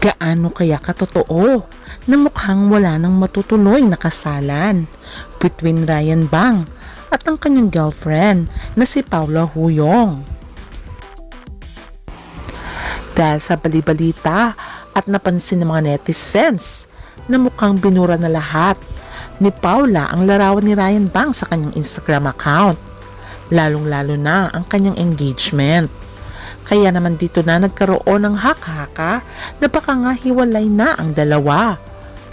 Gaano kaya katotoo na mukhang wala nang matutuloy na kasalan between Ryan Bang at ang kanyang girlfriend na si Paula Huyong? Dahil sa balibalita at napansin ng mga netizens na mukhang binura na lahat ni Paula ang larawan ni Ryan Bang sa kanyang Instagram account, lalong-lalo na ang kanyang engagement. Kaya naman dito na nagkaroon ng haka-haka na baka na ang dalawa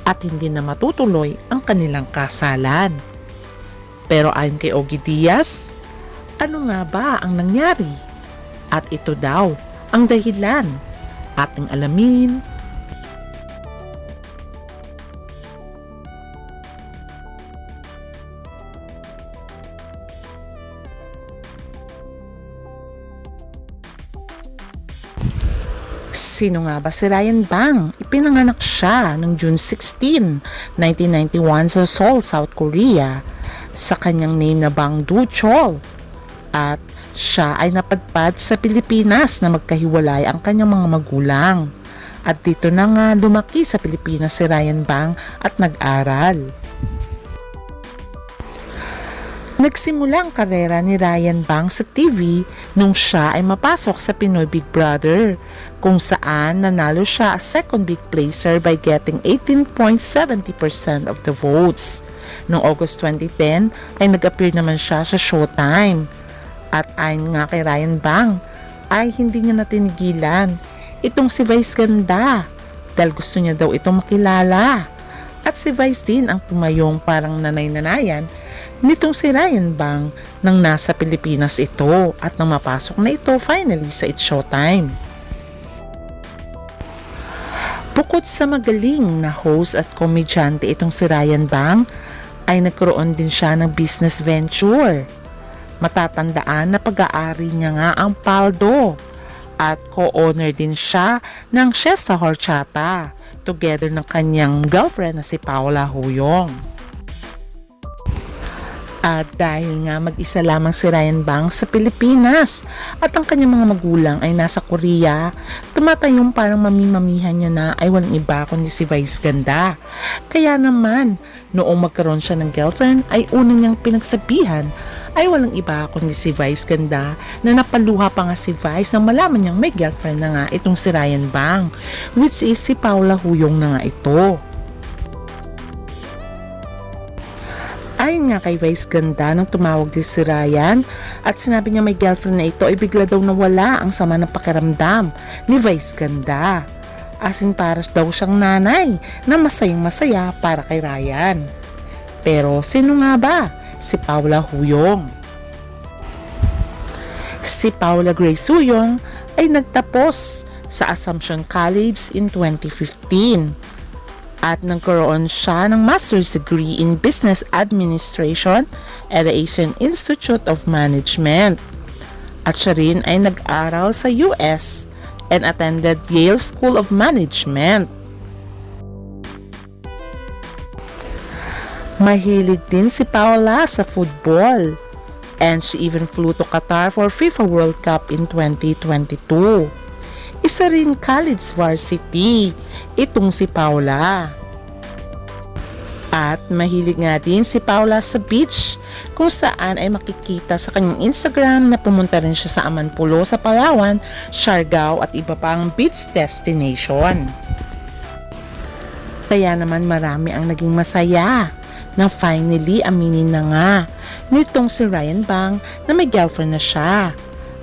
at hindi na matutuloy ang kanilang kasalan. Pero ayon kay Ogie Diaz, ano nga ba ang nangyari? At ito daw ang dahilan. Ating alamin Sino nga ba si Ryan Bang? Ipinanganak siya noong June 16, 1991 sa Seoul, South Korea sa kanyang name na Bang Duchol. At siya ay napadpad sa Pilipinas na magkahiwalay ang kanyang mga magulang. At dito na nga lumaki sa Pilipinas si Ryan Bang at nag-aral. Nagsimula ang karera ni Ryan Bang sa TV nung siya ay mapasok sa Pinoy Big Brother kung saan nanalo siya as second big placer by getting 18.70% of the votes. Noong August 2010 ay nag-appear naman siya sa Showtime. At ayon nga kay Ryan Bang ay hindi niya natinigilan itong si Vice Ganda dahil gusto niya daw itong makilala. At si Vice din ang pumayong parang nanay-nanayan nitong si Ryan Bang nang nasa Pilipinas ito at nang mapasok na ito finally sa It's Showtime. Bukod sa magaling na host at komedyante itong si Ryan Bang, ay nagkaroon din siya ng business venture. Matatandaan na pag-aari niya nga ang Paldo at co-owner din siya ng Shesta Horchata together ng kanyang girlfriend na si Paula Huyong. At dahil nga mag-isa lamang si Ryan Bang sa Pilipinas at ang kanyang mga magulang ay nasa Korea, tumatayong parang mamimamihan niya na ay walang iba kundi si Vice Ganda. Kaya naman, noong magkaroon siya ng girlfriend ay una niyang pinagsabihan ay walang iba kundi si Vice Ganda na napaluha pa nga si Vice nang malaman niyang may girlfriend na nga itong si Ryan Bang which is si Paula Huyong na nga ito. Ayon nga kay Vice Ganda nang tumawag din si Ryan at sinabi niya may girlfriend na ito ay bigla daw nawala ang sama ng pakiramdam ni Vice Ganda. Asin para daw siyang nanay na masayang masaya para kay Ryan. Pero sino nga ba? Si Paula Huyong. Si Paula Grace Huyong ay nagtapos sa Assumption College in 2015 at nagkaroon siya ng master's degree in business administration at the Asian Institute of Management. At siya rin ay nag-aral sa US and attended Yale School of Management. Mahilig din si Paula sa football and she even flew to Qatar for FIFA World Cup in 2022. Isa rin college varsity, itong si Paula. At mahilig nga din si Paula sa beach kung saan ay makikita sa kanyang Instagram na pumunta rin siya sa Amanpulo sa Palawan, Siargao at iba pang beach destination. Kaya naman marami ang naging masaya na finally aminin na nga nitong si Ryan Bang na may girlfriend na siya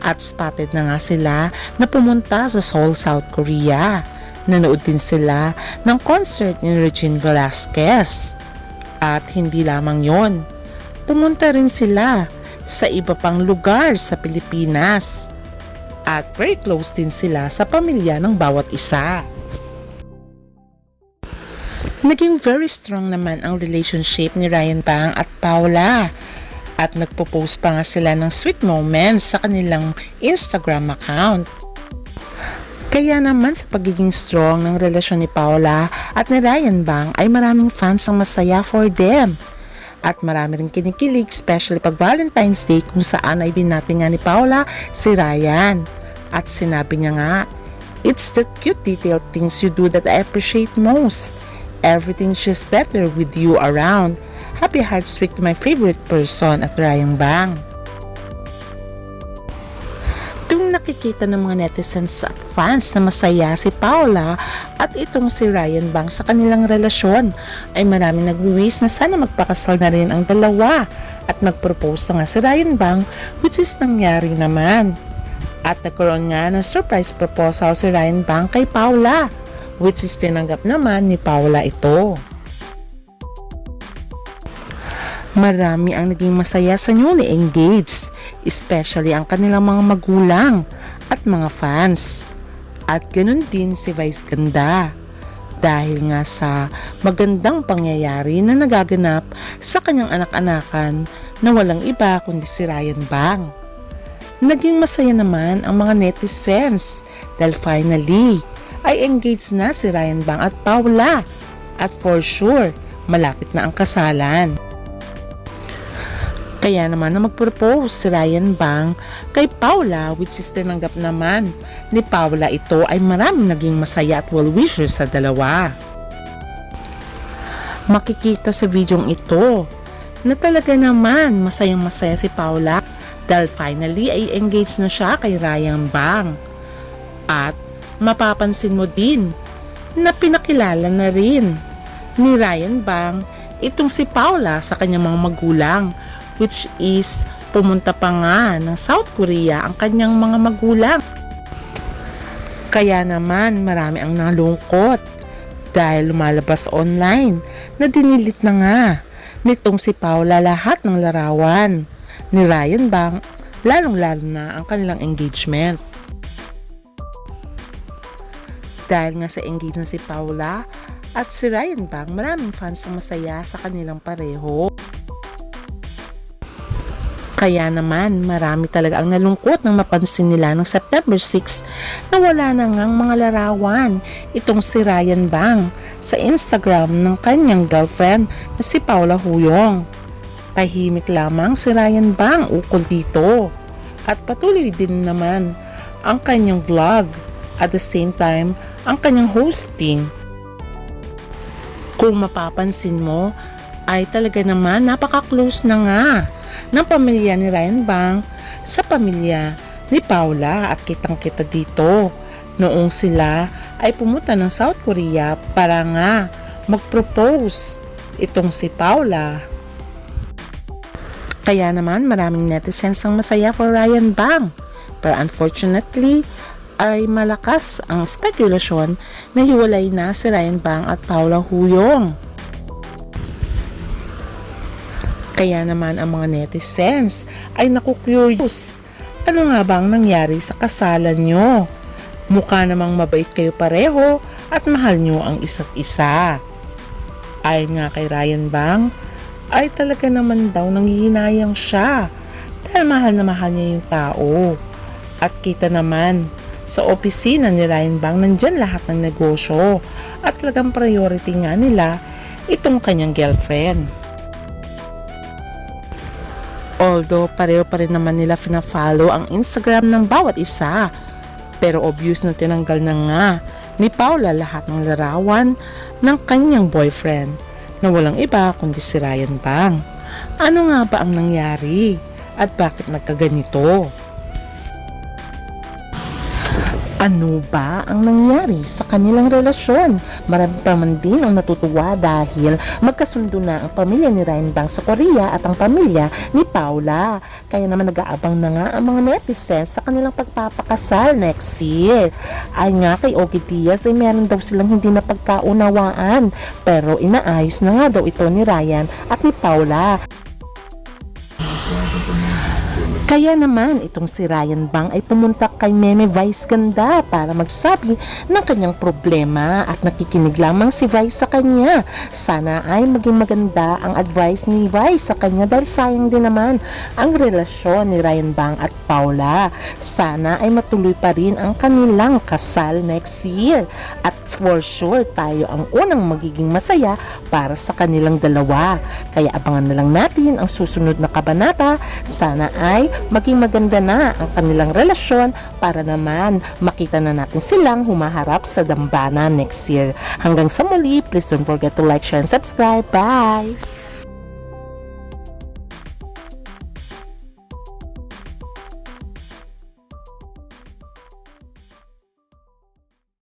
at spotted na nga sila na pumunta sa Seoul, South Korea. Nanood din sila ng concert ni Regine Velasquez. At hindi lamang yon, pumunta rin sila sa iba pang lugar sa Pilipinas. At very close din sila sa pamilya ng bawat isa. Naging very strong naman ang relationship ni Ryan Bang at Paula at nagpo-post pa nga sila ng sweet moments sa kanilang Instagram account. Kaya naman sa pagiging strong ng relasyon ni Paula at ni Ryan Bang ay maraming fans ang masaya for them. At marami rin kinikilig, especially pag Valentine's Day kung saan ay binati nga ni Paula si Ryan. At sinabi niya nga, It's the cute detailed things you do that I appreciate most. Everything's just better with you around. Happy Hearts Week to my favorite person at Ryan Bang. Tuwing nakikita ng mga netizens at fans na masaya si Paula at itong si Ryan Bang sa kanilang relasyon, ay maraming nagwiwis na sana magpakasal na rin ang dalawa at mag-propose na nga si Ryan Bang which is nangyari naman. At nagkaroon nga ng surprise proposal si Ryan Bang kay Paula which is tinanggap naman ni Paula ito. Marami ang naging masaya sa newly engaged, especially ang kanilang mga magulang at mga fans. At ganun din si Vice Ganda dahil nga sa magandang pangyayari na nagaganap sa kanyang anak-anakan na walang iba kundi si Ryan Bang. Naging masaya naman ang mga netizens dahil finally ay engaged na si Ryan Bang at Paula at for sure malapit na ang kasalan. Kaya naman na mag-propose si Ryan Bang kay Paula which is tinanggap naman ni Paula ito ay maraming naging masaya at well-wishers sa dalawa. Makikita sa videong ito na talaga naman masayang masaya si Paula dahil finally ay engaged na siya kay Ryan Bang. At mapapansin mo din na pinakilala na rin ni Ryan Bang itong si Paula sa kanyang mga magulang which is pumunta pa nga ng South Korea ang kanyang mga magulang. Kaya naman marami ang nalungkot dahil lumalabas online na dinilit na nga nitong si Paula lahat ng larawan ni Ryan Bang lalong lalo na ang kanilang engagement. Dahil nga sa engagement si Paula at si Ryan Bang, maraming fans ang masaya sa kanilang pareho. Kaya naman marami talaga ang nalungkot nang mapansin nila noong September 6 na wala na ngang mga larawan itong si Ryan Bang sa Instagram ng kanyang girlfriend na si Paula Huyong. Tahimik lamang si Ryan Bang ukol dito at patuloy din naman ang kanyang vlog at the same time ang kanyang hosting. Kung mapapansin mo ay talaga naman napaka-close na nga ng pamilya ni Ryan Bang sa pamilya ni Paula at kitang kita dito noong sila ay pumunta ng South Korea para nga mag-propose itong si Paula. Kaya naman maraming netizens ang masaya for Ryan Bang. Pero unfortunately, ay malakas ang spekulasyon na hiwalay na si Ryan Bang at Paula Huyong. Kaya naman ang mga netizens ay naku-curious. Ano nga bang nangyari sa kasalan nyo? Mukha namang mabait kayo pareho at mahal nyo ang isa't isa. Ayon nga kay Ryan Bang, ay talaga naman daw nanghihinayang siya dahil mahal na mahal niya yung tao. At kita naman, sa opisina ni Ryan Bang nandyan lahat ng negosyo at talagang priority nga nila itong kanyang girlfriend. Although pareho pa rin naman nila fina-follow ang Instagram ng bawat isa. Pero obvious na tinanggal na nga ni Paula lahat ng larawan ng kanyang boyfriend na walang iba kundi si Ryan Bang. Ano nga ba ang nangyari? At bakit nagkaganito? Ano ba ang nangyari sa kanilang relasyon? Marami pa man din ang natutuwa dahil magkasundo na ang pamilya ni Ryan Bang sa Korea at ang pamilya ni Paula. Kaya naman nag-aabang na nga ang mga netizens sa kanilang pagpapakasal next year. Ay nga kay Ogie Diaz ay meron daw silang hindi na pagkaunawaan pero inaayos na nga daw ito ni Ryan at ni Paula. Kaya naman itong si Ryan Bang ay pumunta kay Meme Vice Ganda para magsabi ng kanyang problema at nakikinig lamang si Vice sa kanya. Sana ay maging maganda ang advice ni Vice sa kanya dahil sayang din naman ang relasyon ni Ryan Bang at Paula. Sana ay matuloy pa rin ang kanilang kasal next year at for sure tayo ang unang magiging masaya para sa kanilang dalawa. Kaya abangan na lang natin ang susunod na kabanata. Sana ay maging maganda na ang kanilang relasyon para naman makita na natin silang humaharap sa dambana next year. Hanggang sa muli, please don't forget to like, share, and subscribe. Bye!